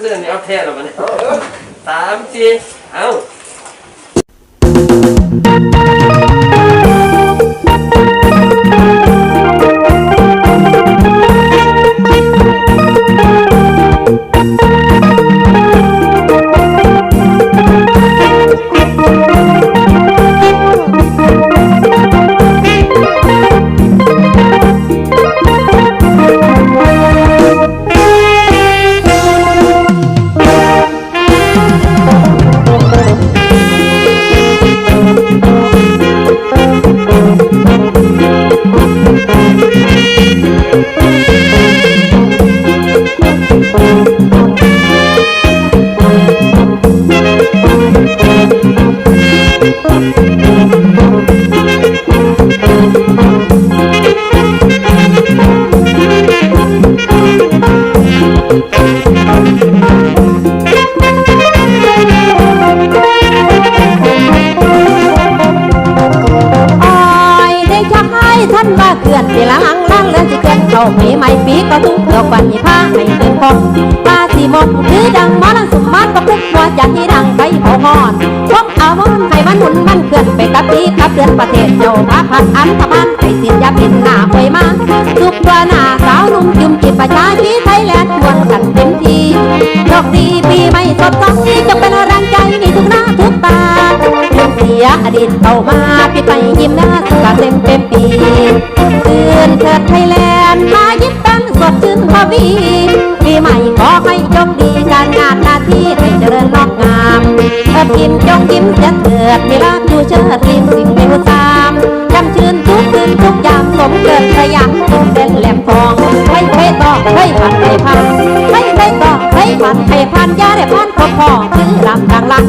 เรื่องนี้เอาแท้หรอมันเนี่ยสามสี่เอา เข้าปีใหม่ปีก็ทุกเกี่ยวกันยี่ผ้าให้เดินพองตาสีมกคือดังหมอลังสุมานก็พุกหัวใจที่ดังไปเผาหอนพวกเอามอนให้มันหมุนมันเขื่อนไปกับปีกับเดือนประเทศเจ้าพาพันอันธพานให้สินยาพินหน้าหวยมาทุกตัวหน้าสาวนุ่มจุ่มจิตประชาชีไทยแลนด์มวนกันเต็มทีโชคดีปีใหม่สดใสจงเป็นแรงใจในทุกหน้าทุกตาเสียอดีตเข้ามาปิดไปยิ้มหน้าสกาเต็มเต็มปี นเถิดไทยแลนด์มายิ้มแป้นสดชื่นพอวีปีใหม่ขอให้โชคดีการงานหน้าที่ให้เจริญงอกงามเออกินจงยิ้มจะเถิดมีรักดูเชิดริมสิ่งเลวตามจำชื่นทุกคืนทุกยามสมเกิดสยามกินเด่นแหลมทองให้ให้ต่อให้ผัดให้พันให้ให้ต่อให้ผัดให้พันยาได้พันพอพอคือลำดังลัง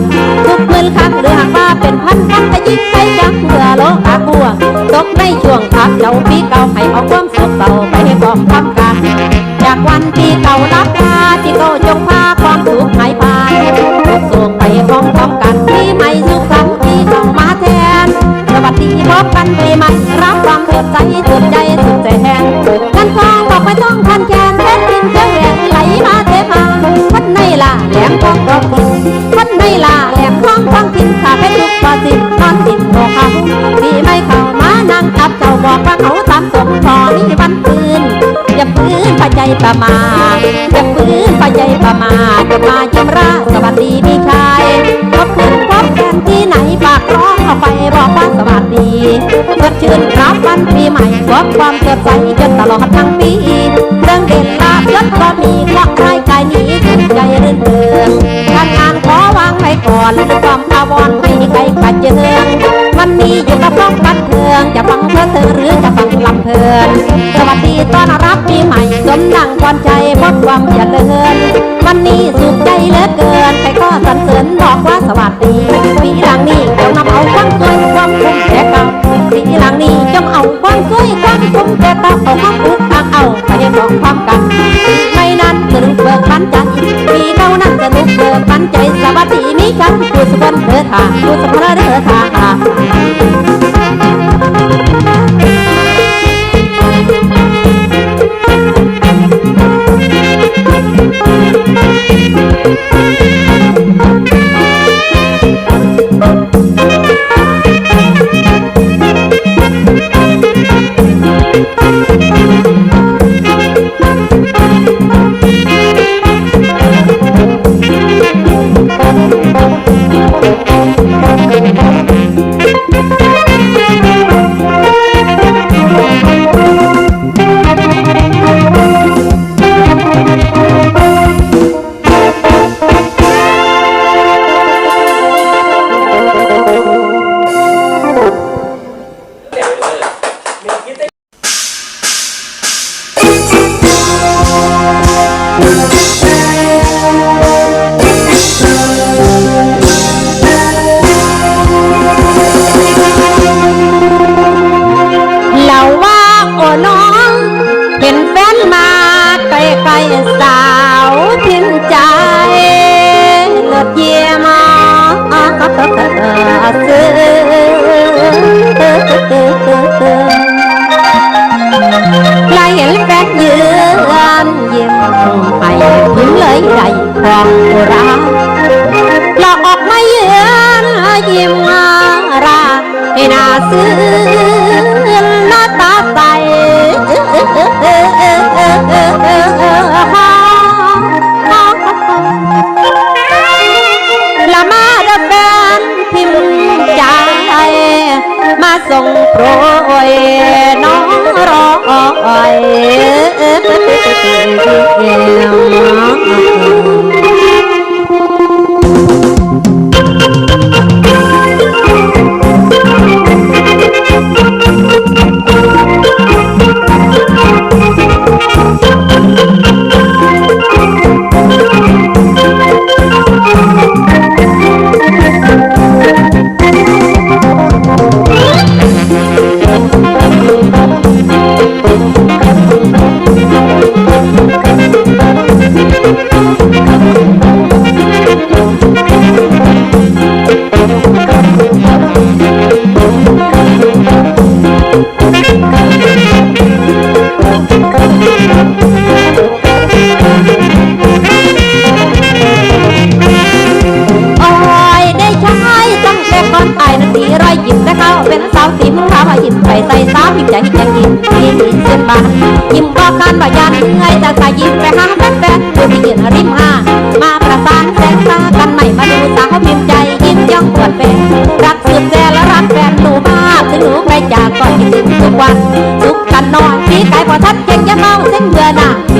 ทุกมือคักหรือหากับเจ้าปีเก่าให้เอาความสุขเก่าไปให้บอกทำกันจากวันปีเก่ารับมาที่เก่าจงพาความสุขหายไปส่งไปพร้อมพร้อมกันปีใหม่ยุคสันปีเก่ามาแทนสวัสดีพบกันปีใหม่รับความสดใสสุดใจ ประมาทอย่าปืนพระใจประมาทจะมาเยี่ยมราสวัสดีพี่ชายพบคุณพบกันที่ไหนฝากร้องเอาไปบอกว่าสวัสดีสดชื่นรับวันปีใหม่พบความสดใสจนตลอดทั้งปีเรื่องเด่นลาบยศก็มีเคราะใครกายนี้ถูกใจรื่นเริงการงานขอวางไว้ก่อนด้วยความอาวรณ์ไม่มีใครขัดเจืองวันนี้อยู่กับร้องบันเทิง จะฟังเพลิดเพลินหรือจะฟังลำเพลินสวัสดีต้อนรับปีใหม่สมดังควันใจพบความเจริญวันนี้สุขใจเหลือเกินใครก็สรรเสริญบอกว่าสวัสดีปีหลังนี้จงนำเอาความสวยความคุ้มแก่เก่าปีหลังนี้จงเอาความสวยความคุ้มแก่เก่าเอาความอุกอักเอาไปบอกความกันปีใหม่นั้นสนุกเบิกบันใจปีเก่านั้นสนุกเบิกบันใจสวัสดีมีกันผู้สมบัติเถิดทางผู้สมบัติเถิดทา ซื่อหน้าตาใสละมาดแฟนพิมพ์ใจ มาส่งโปรยน้องรอย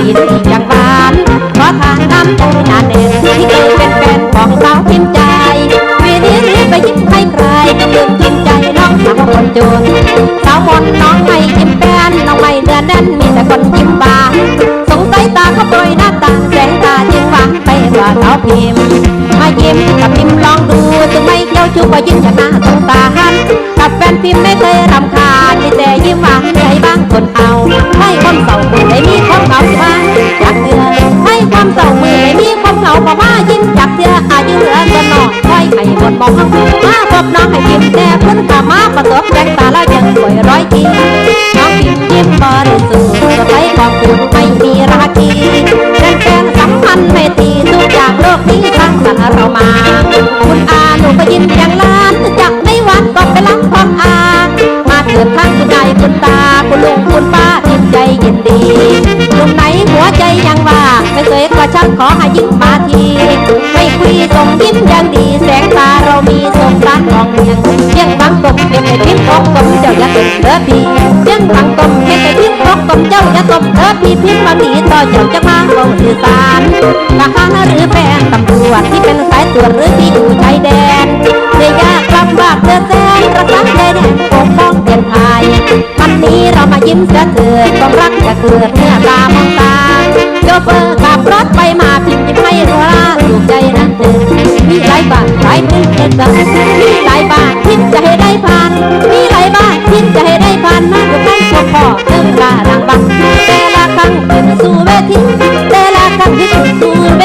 อหน้าปีนอีอย่างบานเพราะทางน้ำตรงนานเนที่เคยเป็นแฟนของสาวพิมพ์ใจวีนี้รีบไปยิ้มให้ใครก็ลืมพิมพ์ใจน้องสาวคนจนสาวมนน้องไม่ยิ้มแป้นน้องไม่เดือนแน่นมีแต่คนยิ้มบานสงสัยตาเขาโปรยหน้าตาแสงตาจึงหวานไปกว่าสาวพิมพ์มายิ้มกับพิมพ์ลองดูถึงไม่เจ้าชู้ก็ยิ้มจากหน้าสงสารกับแฟนพิมพ์ไม่ น้องให้ยิ้มแต่พิ่นขามาประสบแสงตาแล้วยังสวยร้อยทีน้องยิ้มยิ้มบริสุทธิ์สดใสของคุณไม่มีราคีแฟนแฟนสัมพันธ์ไม่ตีทุกอย่างโลกนี้ทั้งสรรเรามา คุณอาหนูก็ยิ้มอย่างล้านจากในวันก็ไปรักความอา มาเกิดทั้งคุณนายคุณตาคุณลุงคุณป้าทิมใจยินดีหนุ่มไหนหัวใจยังว่าไม่เคยกระชังขอให้ยิ้มมาทีไม่ เพียงในพิมพ์ของกลมเจ้าอย่าตกเด้อพี่เพียงบางกลมเพียงในพิมพ์ของกลมเจ้าอย่าตกเด้อพี่พิมพ์บางทีต่อเจ้าจะมาเอาสื่อสารทหารหรือแฟนตำรวจที่เป็นสายตรวจหรือที่อยู่ชายแดนเธอยากลำบากเธอแสนรักษาใจแดนปกป้องเตือนภัยวันนี้เรามายิ้มเสียเถิดความรักจะเกิดเมื่อตามองตาโชเฟอร์ขับรถ สู่เวทีแต่ละครั้งที่ขึ้นสู่เว